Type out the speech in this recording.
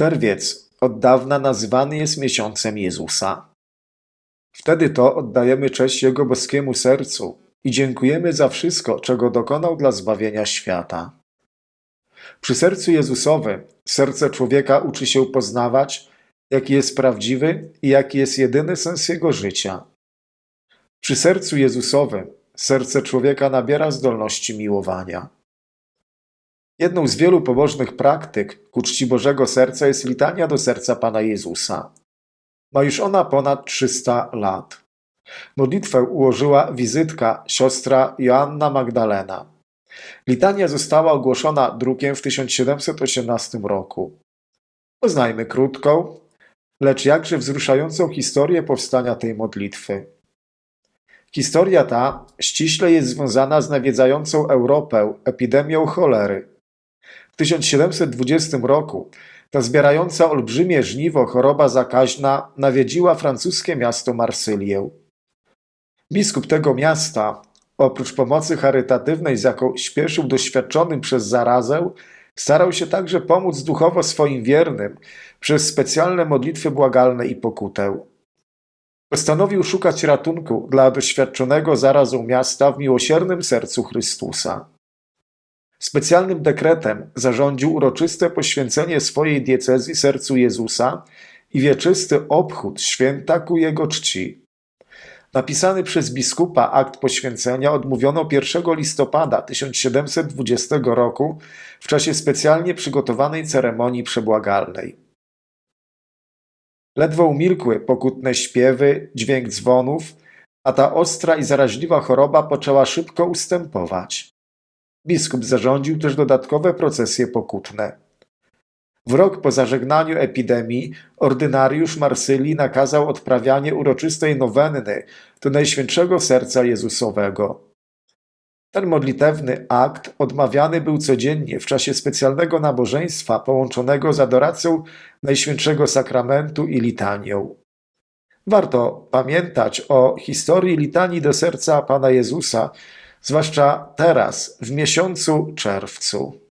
Czerwiec od dawna nazywany jest miesiącem Jezusa. Wtedy to oddajemy cześć Jego boskiemu sercu i dziękujemy za wszystko, czego dokonał dla zbawienia świata. Przy sercu Jezusowym serce człowieka uczy się poznawać, jaki jest prawdziwy i jaki jest jedyny sens jego życia. Przy sercu Jezusowym serce człowieka nabiera zdolności miłowania. Jedną z wielu pobożnych praktyk ku czci Bożego Serca jest litania do serca Pana Jezusa. Ma już ona ponad 300 lat. Modlitwę ułożyła wizytka siostra Joanna Magdalena. Litania została ogłoszona drukiem w 1718 roku. Poznajmy krótką, lecz jakże wzruszającą historię powstania tej modlitwy. Historia ta ściśle jest związana z nawiedzającą Europę epidemią cholery. W 1720 roku ta zbierająca olbrzymie żniwo choroba zakaźna nawiedziła francuskie miasto Marsylię. Biskup tego miasta, oprócz pomocy charytatywnej, z jaką śpieszył doświadczonym przez zarazę, starał się także pomóc duchowo swoim wiernym przez specjalne modlitwy błagalne i pokutę. Postanowił szukać ratunku dla doświadczonego zarazą miasta w miłosiernym sercu Chrystusa. Specjalnym dekretem zarządził uroczyste poświęcenie swojej diecezji sercu Jezusa i wieczysty obchód święta ku jego czci. Napisany przez biskupa akt poświęcenia odmówiono 1 listopada 1720 roku w czasie specjalnie przygotowanej ceremonii przebłagalnej. Ledwo umilkły pokutne śpiewy, dźwięk dzwonów, a ta ostra i zaraźliwa choroba poczęła szybko ustępować. Biskup zarządził też dodatkowe procesje pokutne. W rok po zażegnaniu epidemii ordynariusz Marsylii nakazał odprawianie uroczystej nowenny do Najświętszego Serca Jezusowego. Ten modlitewny akt odmawiany był codziennie w czasie specjalnego nabożeństwa połączonego z adoracją Najświętszego Sakramentu i litanią. Warto pamiętać o historii litanii do serca Pana Jezusa, zwłaszcza teraz, w miesiącu czerwcu.